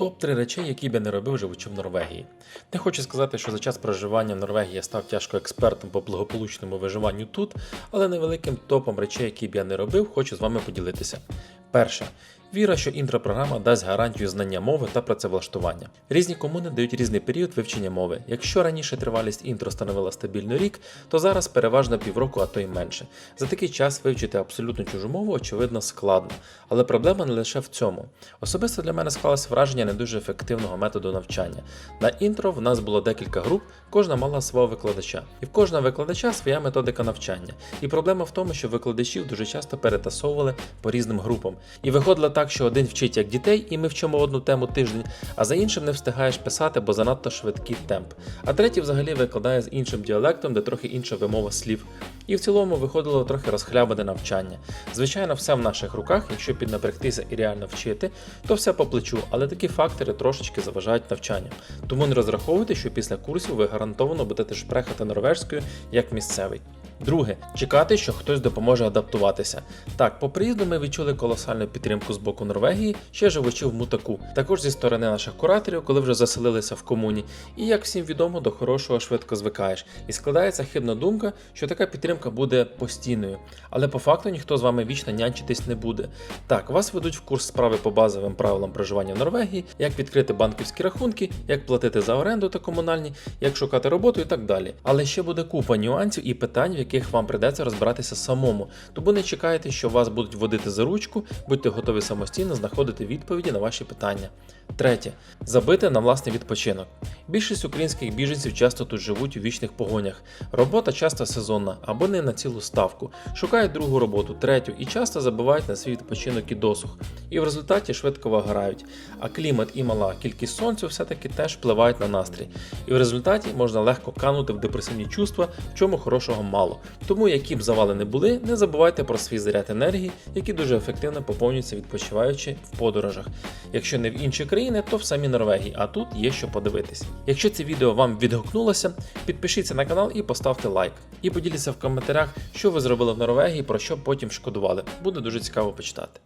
Топ-3 речей, які б не робив, живучи в Норвегії. Не хочу сказати, що за час проживання в Норвегії я став тяжко експертом по благополучному виживанню тут, але невеликим топом речей, які б я не робив, хочу з вами поділитися. Перше. Віра, що інтропрограма дасть гарантію знання мови та працевлаштування. Різні комуни дають різний період вивчення мови. Якщо раніше тривалість інтро становила стабільно рік, то зараз переважно півроку, а то й менше. За такий час вивчити абсолютно чужу мову, очевидно, складно. Але проблема не лише в цьому. Особисто для мене склалось враження не дуже ефективного методу навчання. На інтро в нас було декілька груп, кожна мала свого викладача, і в кожного викладача своя методика навчання. І проблема в тому, що викладачів дуже часто перетасовували по різним групам. І виходило так, що один вчить як дітей, і ми вчимо одну тему тиждень, а за іншим не встигаєш писати, бо занадто швидкий темп. А третій взагалі викладає з іншим діалектом, де трохи інша вимова слів. І в цілому виходило трохи розхлябане навчання. Звичайно, все в наших руках, якщо піднапрягтися і реально вчити, то все по плечу, але такі фактори трошечки заважають навчанню. Тому не розраховуйте, що після курсів ви гарантовано будете шпрехати норвежською як місцевий. Друге, чекати, що хтось допоможе адаптуватися. Так, по приїзду ми відчули колосальну підтримку з боку Норвегії, ще живучи в мутаку, також зі сторони наших кураторів, коли вже заселилися в комуні. І як всім відомо, до хорошого швидко звикаєш. І складається хибна думка, що така підтримка буде постійною. Але по факту ніхто з вами вічно нянчитись не буде. Так, вас ведуть в курс справи по базовим правилам проживання в Норвегії, як відкрити банківські рахунки, як платити за оренду та комунальні, як шукати роботу і так далі. Але ще буде купа нюансів і питань, в яких вам придеться розбиратися самому. Тому не чекайте, що вас будуть водити за ручку, будьте готові самостійно знаходити відповіді на ваші питання. Третє. Забити на власний відпочинок. Більшість українських біженців часто тут живуть у вічних погонях. Робота часто сезонна або не на цілу ставку. Шукають другу роботу, третю і часто забувають на свій відпочинок і досуг. І в результаті швидко вигорають. А клімат і мала кількість сонцю все-таки теж впливають на настрій. І в результаті можна легко канути в депресивні чувства, в чому хорошого мало. Тому, які б завали не були, не забувайте про свій заряд енергії, який дуже ефективно поповнюється відпочиваючи в подорожах. Якщо не в інші країни, то в самій Норвегії, а тут є що подивитись. Якщо це відео вам відгукнулося, підпишіться на канал і поставте лайк. І поділіться в коментарях, що ви зробили в Норвегії, про що потім шкодували. Буде дуже цікаво почитати.